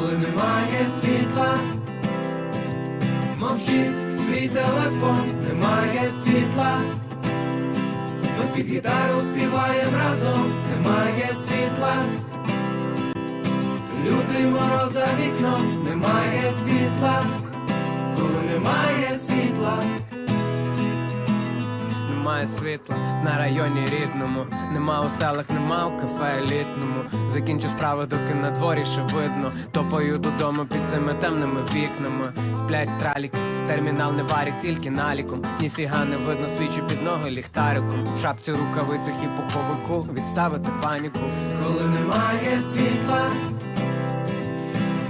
немає світла, мовчить твій телефон, немає світла. Ми під гітару співаємо разом, немає світла. Лютий мороз за вікном, немає світла, коли немає світла. Немає світла на районі рідному, нема у селах, нема у кафе елітному. Закінчу справи, доки на дворі ще видно. Топаю додому під цими темними вікнами. Сплять траліки, термінал не варять, тільки наліком. Ніфіга не видно, свічу під ноги ліхтариком. В шапці рукавицях і пуховику відставити паніку. коли немає світла,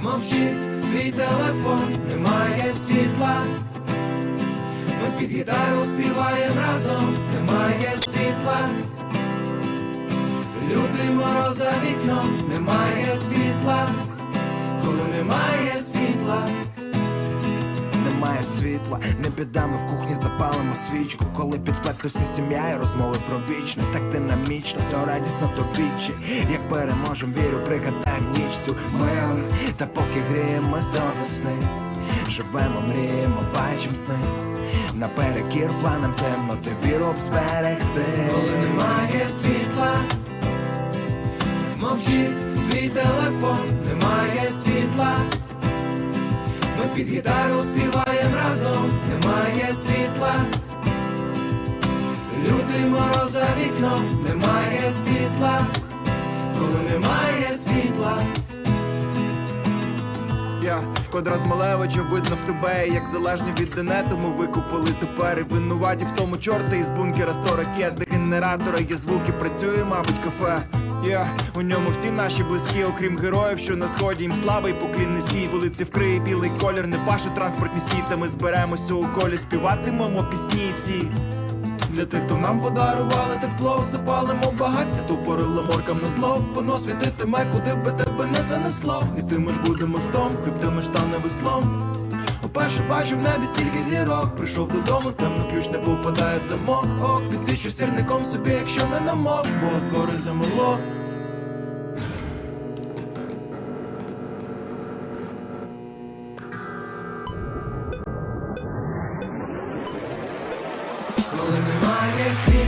мовчить твій телефон, немає світла. Ми під співаємо разом, немає світла. Лютий мороз за вікном, немає світла, коли немає світла. Немає світла, не біда, ми в кухні запалимо свічку. Коли підпектуся сім'я і розмови про вічне, так динамічно, то радісно, то вічі. Як переможем, вірю, пригадаєм ніч цю милу. Та поки гріємось до весни, живемо, мріємо, бачим сни. Наперекір планам темноти, віру б зберегти. коли немає світла, мовчить твій телефон, немає світла. Ми під гітару співаємо разом, немає світла. Лютий мороз за вікном, немає світла, коли немає світла. Я. Квадрат Малевича видно в тебе, як залежні від інету ми викупили тепер. І винуваті в тому чорти із бункера сто ракет, де генератора є звуки, працює, мабуть, кафе. Я у ньому всі наші близькі, окрім героїв, що на сході їм слава поклін низький. Вулиці вкриє білий колір, не паше транспорт міський, та ми зберемося у колі, співатимемо пісні ці для тих, хто нам подарували тепло, запалимо багаття, тупорило моркам на зло, воно світитиме, куди би тебе не занесло. І ти ми ж будемо стом, кріптими штани веслом. Уперше бачу в небі стільки зірок. Прийшов додому, темно ключ не попадає в замок. Ок, підсвічу сірником собі, якщо не намок, бо гори замело. Коли can't see